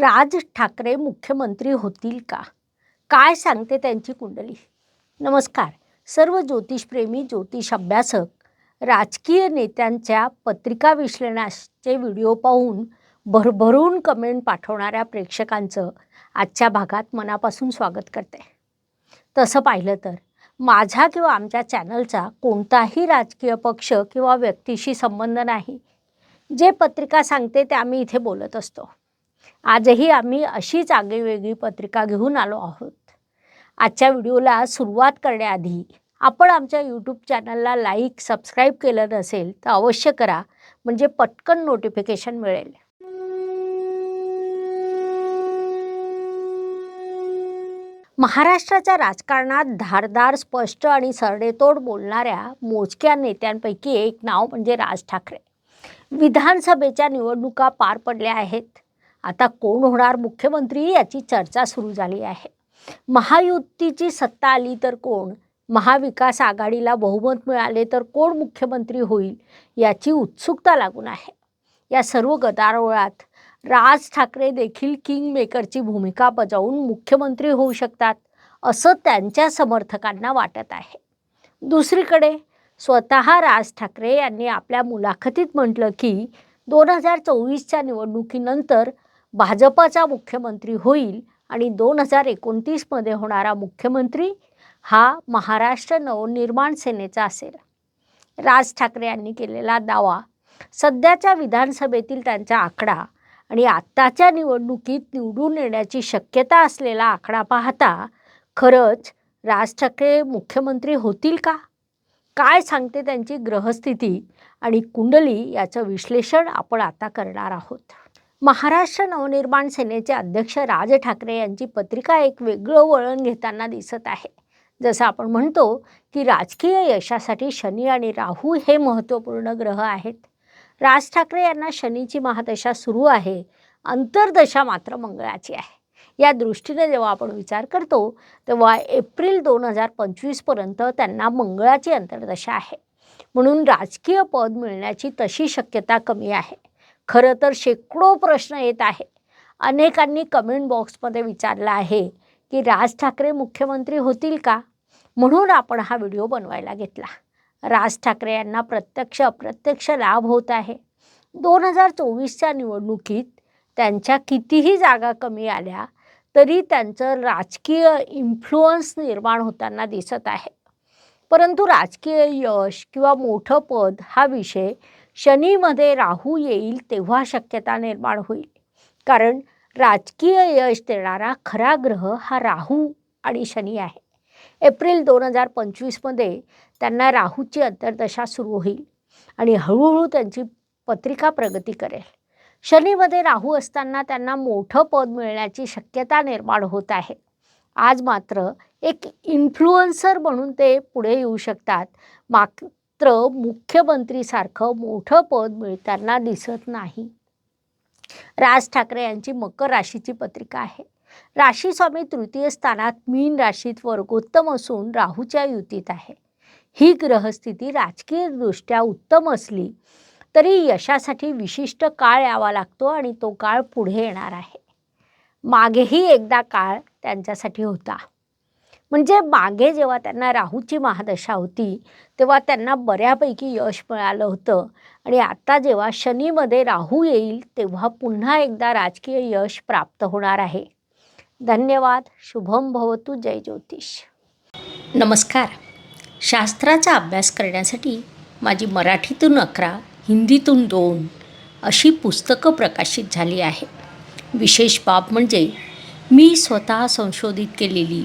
राज ठाकरे मुख्यमंत्री होतील का? काय सांगते त्यांची कुंडली? नमस्कार. सर्व ज्योतिषप्रेमी ज्योतिष अभ्यासक राजकीय नेत्यांच्या पत्रिका विश्लेषणाचे व्हिडिओ पाहून भरभरून कमेंट पाठवणाऱ्या प्रेक्षकांचं आजच्या भागात मनापासून स्वागत करते. तसं पाहिलं तर माझा किंवा आमच्या चॅनलचा कोणताही राजकीय पक्ष किंवा व्यक्तीशी संबंध नाही. जे पत्रिका सांगते ते आम्ही इथे बोलत असतो. आजही आम्ही अशीच आगळीवेगळी पत्रिका घेऊन आलो आहोत. आजच्या व्हिडिओला सुरुवात करण्याआधी आपण आमच्या यूट्यूब चॅनलला लाईक सबस्क्राईब केलं नसेल तर अवश्य करा म्हणजे पटकन नोटिफिकेशन मिळेल. महाराष्ट्राच्या राजकारणात धारदार स्पष्ट आणि सरडेतोड बोलणाऱ्या मोजक्या नेत्यांपैकी एक नाव म्हणजे राज ठाकरे. विधानसभेच्या निवडणुका पार पडल्या आहेत. आता कोण होणार मुख्यमंत्री याची चर्चा सुरू झाली आहे. महायुतीची सत्ता आली तर कोण? महाविकास आघाडीला बहुमत मिळाले तर कोण मुख्यमंत्री होईल? याची उत्सुकता लागून आहे. या सर्व गदारोळात राज ठाकरे देखील किंग मेकरची भूमिका बजावून मुख्यमंत्री होऊ शकतात असं त्यांच्या समर्थकांना वाटत आहे. दुसरीकडे स्वतः राज ठाकरे यांनी आपल्या मुलाखतीत म्हटलं की दोन हजार चोवीसच्या निवडणुकीनंतर भाजपचा मुख्यमंत्री होईल आणि दोन हजार एकोणतीसमध्ये होणारा मुख्यमंत्री हा महाराष्ट्र नवनिर्माण सेनेचा असेल. राज ठाकरे यांनी केलेला दावा सध्याच्या विधानसभेतील त्यांचा आकडा आणि आत्ताच्या निवडणुकीत निवडून येण्याची शक्यता असलेला आकडा पाहता खरंच राज ठाकरे मुख्यमंत्री होतील का? काय सांगते त्यांची ग्रहस्थिती आणि कुंडली याचं विश्लेषण आपण आता करणार आहोत. महाराष्ट्र नवनिर्माण सेनेचे अध्यक्ष राज ठाकरे यांची पत्रिका एक वेगळं वळण घेताना दिसत आहे. जसं आपण म्हणतो की राजकीय यशासाठी शनी आणि राहू हे महत्त्वपूर्ण ग्रह आहेत. राज ठाकरे यांना शनीची महादशा सुरू आहे अंतर्दशा मात्र मंगळाची आहे. या दृष्टीने जेव्हा आपण विचार करतो तेव्हा एप्रिल दोन हजार पंचवीसपर्यंत त्यांना मंगळाची अंतर्दशा आहे. म्हणून राजकीय पद मिळण्याची तशी शक्यता कमी आहे. खरं तर शेकडो प्रश्न येत आहे अनेकांनी कमेंट बॉक्समध्ये विचारलं आहे की राज ठाकरे मुख्यमंत्री होतील का? म्हणून आपण हा व्हिडिओ बनवायला घेतला. राज ठाकरे यांना प्रत्यक्ष अप्रत्यक्ष लाभ होत आहे. दोन हजार चोवीसच्या निवडणुकीत त्यांच्या कितीही जागा कमी आल्या तरी त्यांचं राजकीय इन्फ्लुअन्स निर्माण होताना दिसत आहे. परंतु राजकीय यश किंवा मोठं पद हा विषय शनीमध्ये राहू येईल तेव्हा शक्यता निर्माण होईल. कारण राजकीय यश देणारा खरा ग्रह हा राहू आणि शनी आहे. एप्रिल दोन हजार पंचवीसमध्ये त्यांना राहूची अंतर्दशा सुरू होईल आणि हळूहळू त्यांची पत्रिका प्रगती करेल. शनीमध्ये राहू असताना त्यांना मोठं पद मिळण्याची शक्यता निर्माण होत आहे. आज मात्र एक इन्फ्लुएन्सर म्हणून ते पुढे येऊ शकतात. माग मात्र मुख्यमंत्रीसारखं मोठं पद मिळताना दिसत नाही. राज ठाकरे यांची मकर राशीची पत्रिका आहे. राशी स्वामी तृतीय स्थानात मीन राशीत वर्गोत्तम असून राहूच्या युतीत आहे. ही ग्रहस्थिती राजकीयदृष्ट्या उत्तम असली तरी यशासाठी विशिष्ट काळ यावा लागतो आणि तो काळ पुढे येणार आहे. मागेही एकदा काळ त्यांच्यासाठी होता. म्हणजे मागे जेव्हा त्यांना राहूची महादशा होती तेव्हा त्यांना बऱ्यापैकी यश मिळालं होतं. आणि आता जेव्हा शनीमध्ये राहू येईल तेव्हा पुन्हा एकदा राजकीय यश प्राप्त होणार आहे. धन्यवाद. शुभम भवतु. जय ज्योतिष. नमस्कार. शास्त्राचा अभ्यास करण्यासाठी माझी मराठीतून अकरा हिंदीतून दोन अशी पुस्तकं प्रकाशित झाली आहे विशेष बाब म्हणजे मी स्वतः संशोधित केलेली